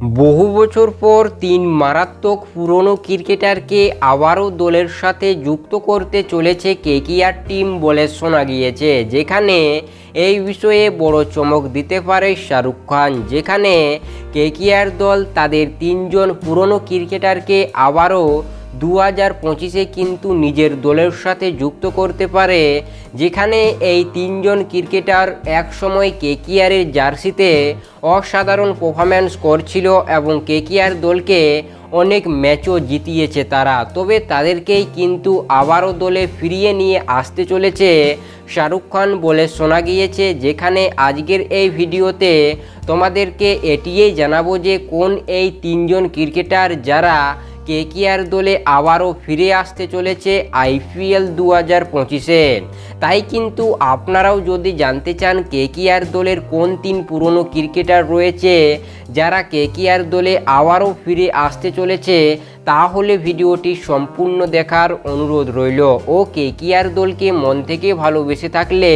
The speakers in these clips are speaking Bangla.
বহু বছর পর তিন মারাত্মক পুরনো ক্রিকেটারকে আবারও দলের সাথে যুক্ত করতে চলেছে কেকিআর টিম বলে শোনা গিয়েছে, যেখানে এই বিষয়ে বড় চমক দিতে পারে শাহরুখ খান, যেখানে কেকিআর দল তাদের তিনজন পুরনো ক্রিকেটারকে আবারও দু হাজার পঁচিশে কিন্তু নিজের দলের সাথে যুক্ত করতে পারে, যেখানে এই তিনজন ক্রিকেটার একসময় কেকিআরের জার্সিতে অসাধারণ পারফরম্যান্স করছিল এবং কেকিআর দলকে অনেক ম্যাচও জিতিয়েছে তারা। তবে তাদেরকেই কিন্তু আবারও দলে ফিরিয়ে নিয়ে আসতে চলেছে শাহরুখ খান বলে শোনা গিয়েছে, যেখানে আজকের এই ভিডিওতে তোমাদেরকে এটিই জানাব যে কোন এই তিনজন ক্রিকেটার যারা কেকিআর দলে আবারও ফিরে আসতে চলেছে আইপিএল দু হাজার পঁচিশে। তাই কিন্তু আপনারাও যদি জানতে চান কেকিআর দলের কোন তিন পুরনো ক্রিকেটার রয়েছে, যারা কেকিআর দলে আবারও ফিরে আসতে চলেছে, তাহলে ভিডিওটি সম্পূর্ণ দেখার অনুরোধ রইল। ও কেকিআর দলকে মন থেকে ভালোবেসে থাকলে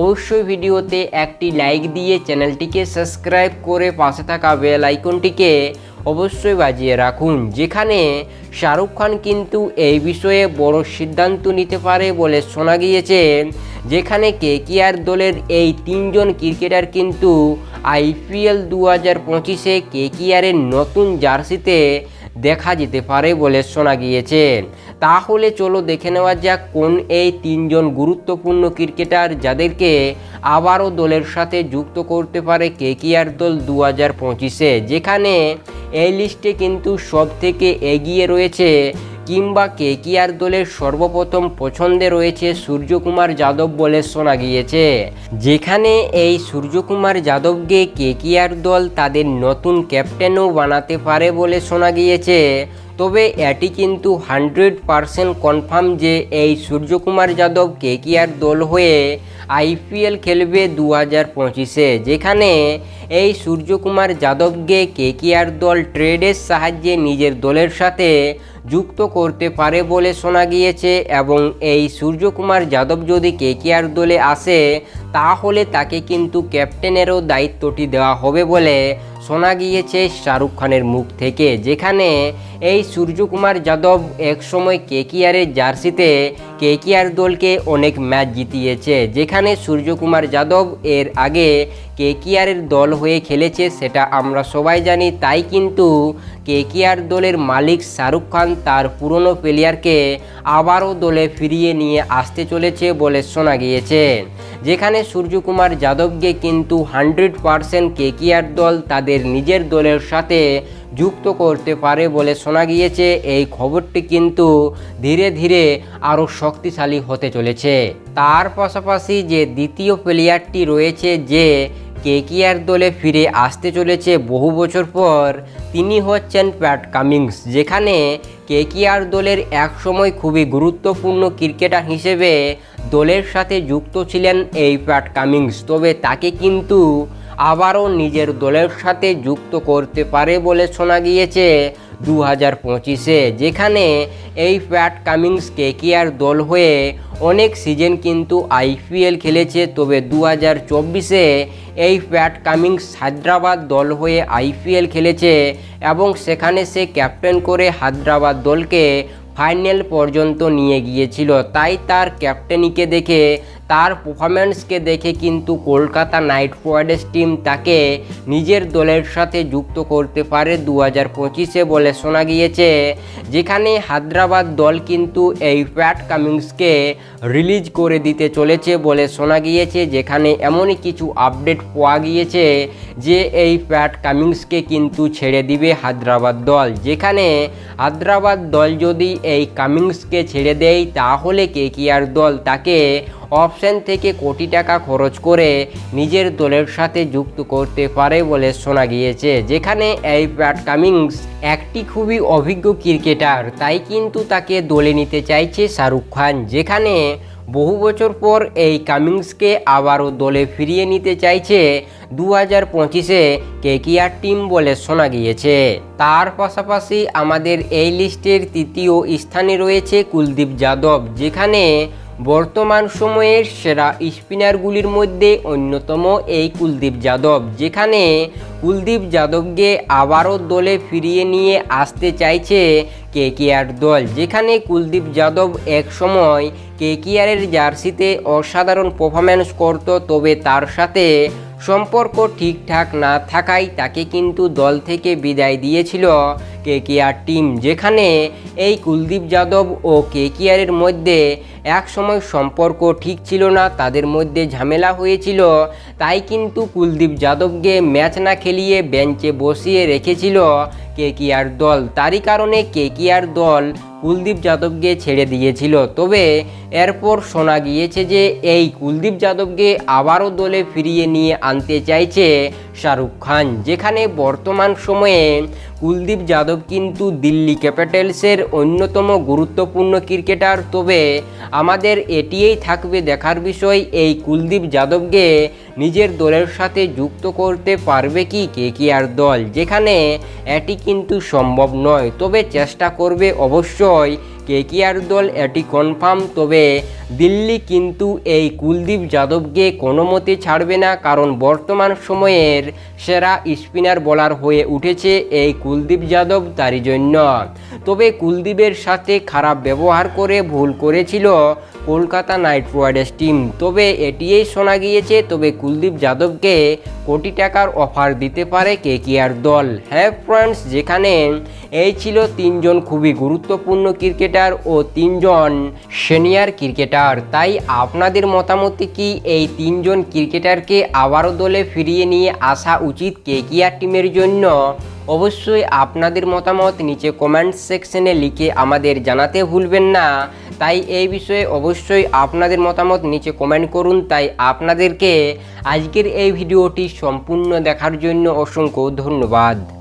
অবশ্যই ভিডিওতে একটি লাইক দিয়ে চ্যানেলটিকে সাবস্ক্রাইব করে পাশে থাকা বেল আইকনটিকে অবশ্যই বাজিয়ে রাখুন। যেখানে শাহরুখ খান কিন্তু এই বিষয়ে বড় সিদ্ধান্ত নিতে পারে বলে শোনা গিয়েছে, যেখানে কেকিআর দলের এই তিনজন ক্রিকেটার কিন্তু আইপিএল দু হাজার পঁচিশে কেকিআরের নতুন জার্সিতে দেখা যেতে পারে বলে শোনা গিয়েছে তাহলে চলো দেখে নেওয়া যাক কোন এই তিনজন গুরুত্বপূর্ণ ক্রিকেটার যাদেরকে আবারও দলের সাথে যুক্ত করতে পারে কেকিআর দল দু হাজার পঁচিশে, যেখানে এই লিস্টে কিন্তু সব থেকে এগিয়ে রয়েছে কিংবা কেকিআর দলের সর্বপ্রথম পছন্দে রয়েছে সূর্যকুমার যাদব বলে শোনা গিয়েছে। যেখানে এই সূর্যকুমার যাদবকে কেকিআর দল তাদের নতুন ক্যাপ্টেনও বানাতে পারে বলে শোনা গিয়েছে। তবে এটি কিন্তু হান্ড্রেড পারসেন্ট কনফার্ম যে এই সূর্যকুমার যাদব কেকিআর দল হয়ে আইপিএল খেলবে দু হাজার পঁচিশে, যেখানে এই সূর্যকুমার যাদবকে কেকিআর দল ট্রেডের সাহায্যে নিজের দলের সাথে যুক্ত করতে পারে বলে শোনা গিয়েছে এবং এই সূর্যকুমার যাদব যদি কেকিআর দলে আসে, তাহলে তাকে কিন্তু ক্যাপ্টেনেরও দায়িত্বটি দেওয়া হবে বলে শোনা গিয়েছে শাহরুখ খানের মুখ থেকে, যেখানে এই সূর্যকুমার যাদব একসময় কেকিআরের জার্সিতে কেকিআর দলকে অনেক ম্যাচ জিতিয়েছে, যেখানে সূর্যকুমার যাদব এর আগে কেকিআরের দল হয়ে খেলেছে সেটা আমরা সবাই জানি। তাই কিন্তু কেকিআর দলের মালিক শাহরুখ খান তার পুরনো প্লেয়ারকে আবারও দলে ফিরিয়ে নিয়ে আসতে চলেছে বলে শোনা গিয়েছে, যেখানে সূর্যকুমার যাদবকে কিন্তু হান্ড্রেড পারসেন্ট কেকিআর দল তাদের নিজের দলের সাথে যুক্ত করতে পারে বলে শোনা গিয়েছে। এই খবরটি কিন্তু ধীরে ধীরে আরও শক্তিশালী হতে চলেছে। তার পাশাপাশি যে দ্বিতীয় প্লেয়ারটি রয়েছে যে কেকিআর দলে ফিরে আসতে চলেছে বহু বছর পর, তিনি হচ্ছেন প্যাট কামিংস, যেখানে কেকিআর দলের একসময় খুবই গুরুত্বপূর্ণ ক্রিকেটার হিসেবে দলের সাথে যুক্ত ছিলেন এই প্যাট কামিংস। তবে তাকে কিন্তু আবারও নিজের দলের সাথে যুক্ত করতে পারে বলে শোনা গিয়েছে দু হাজার পঁচিশে, যেখানে এই প্যাট কামিংস কেকিআর দল হয়ে অনেক সিজন কিন্তু আইপিএল খেলেছে। তবে দু হাজার চব্বিশে এই প্যাট কামিংস হায়দ্রাবাদ দল হয়ে আইপিএল খেলেছে এবং সেখানে সে ক্যাপ্টেন করে হায়দ্রাবাদ দলকে ফাইনাল পর্যন্ত নিয়ে গিয়েছিল। তাই তার ক্যাপ্টেনিকে দেখে তার পারফরম্যান্সকে দেখে কিন্তু কলকাতা নাইট রাইডার্স টিম তাকে নিজের দলের সাথে যুক্ত করতে পারে দু হাজার পঁচিশে বলে শোনা গিয়েছে, যেখানে হায়দ্রাবাদ দল কিন্তু এই প্যাট কামিংসকে রিলিজ করে দিতে চলেছে বলে শোনা গিয়েছে, যেখানে এমনই কিছু আপডেট পাওয়া গিয়েছে যে এই প্যাট কামিংসকে কিন্তু ছেড়ে দিবে হায়দ্রাবাদ দল। যেখানে হায়দ্রাবাদ দল যদি এই কামিংসকে ছেড়ে দেয়, তাহলে কেকিআর দল তাকে অপশন থেকে কোটি টাকা খরচ করে নিজের দলের সাথে যুক্ত করতে পারে বলে শোনা গিয়েছে। যেখানে এই প্যাট কামিংস একটি খুবই অভিজ্ঞ ক্রিকেটার, তাই কিন্তু তাকে দলে নিতে চাইছে শাহরুখ খান। যেখানে বহু বছর পর এই কামিংসকে আবারও দলে ফিরিয়ে নিতে চাইছে দু হাজার পঁচিশে কেকিআর টিম বলে শোনা গিয়েছে। তার পাশাপাশি আমাদের এই লিস্টের তৃতীয় স্থানে রয়েছে কুলদীপ যাদব। যেখানে বর্তমান সময়ের সেরা স্পিনারগুলির মধ্যে অন্যতম এই কুলদীপ যাদব, যেখানে কুলদীপ যাদবকে আবারও দলে ফিরিয়ে নিয়ে আসতে চাইছে কেকেআর দল, যেখানে কুলদীপ যাদব এক সময় কেকেআরের জার্সিতে অসাধারণ পারফরম্যান্স করত, তবে তার সাথে সম্পর্ক ঠিকঠাক না থাকায় তাকে কিন্তু দল থেকে বিদায় দিয়েছিল কেকেআর টিম, যেখানে এই কুলদীপ যাদব ও কে কেকেআরের মধ্যে এক সময় সম্পর্ক ঠিক ছিল না, তাদের মধ্যে ঝামেলা হয়েছিল, তাই কিন্তু কুলদীপ যাদবকে ম্যাচ না খেলিয়ে বেঞ্চে বসিয়ে রেখেছিল কেকেআর দল। তারই কারণে কে কেকেআর দল কুলদীপ যাদবকে ছেড়ে দিয়েছিল। তবে এরপর শোনা গিয়েছে যে, এই কুলদীপ যাদবকে আবারও দলে ফিরিয়ে নিয়ে আনতে চাইছে শাহরুখ খান, যেখানে বর্তমান সময়ে কুলদীপ যাদব কিন্তু দিল্লি ক্যাপিটালসের অন্যতম গুরুত্বপূর্ণ ক্রিকেটার। তবে আমাদের এটিই থাকবে দেখার বিষয়, এই কুলদীপ যাদবকে নিজের দলের সাথে যুক্ত করতে পারবে কি কেকেআর দল, যেখানে এটি কিন্তু সম্ভব নয়। তবে চেষ্টা করবে অবশ্যই কেকেআর দল এটি কনফার্ম তবে দিল্লি কিন্তু এই কুলদীপ যাদবকে কোনো মতে ছাড়বে না, কারণ বর্তমান সময়ের সেরা স্পিনার বলার হয়ে উঠেছে এই কুলদীপ যাদব তারই জন্য। তবে কুলদীপের সাথে খারাপ ব্যবহার করে ভুল করেছিল কলকাতা নাইট রাইডার্স টিম। তবে এটিই শোনা গিয়েছে, তবে কুলদীপ যাদবকে কোটি টাকার অফার দিতে পারে কেকেআর দল। হ্যাঁ ফ্রেন্ডস, যেখানে এই ছিল তিনজন খুবই গুরুত্বপূর্ণ ক্রিকেটার। ও তিনজন সিনিয়র ক্রিকেটার। তাই আপনাদের মতামতে কি এই তিনজন ক্রিকেটারকে আবারও দলে ফিরিয়ে নিয়ে আসা উচিত কে কেকেআর টিমের জন্য? অবশ্যই আপনাদের মতামত নিচে কমেন্ট সেকশনে লিখে আমাদের জানাতে ভুলবেন না। তাই এই বিষয়ে অবশ্যই আপনাদের মতামত নিচে কমেন্ট করুন। তাই আপনাদেরকে আজকের এই ভিডিওটি সম্পূর্ণ দেখার জন্য অসংখ্য ধন্যবাদ।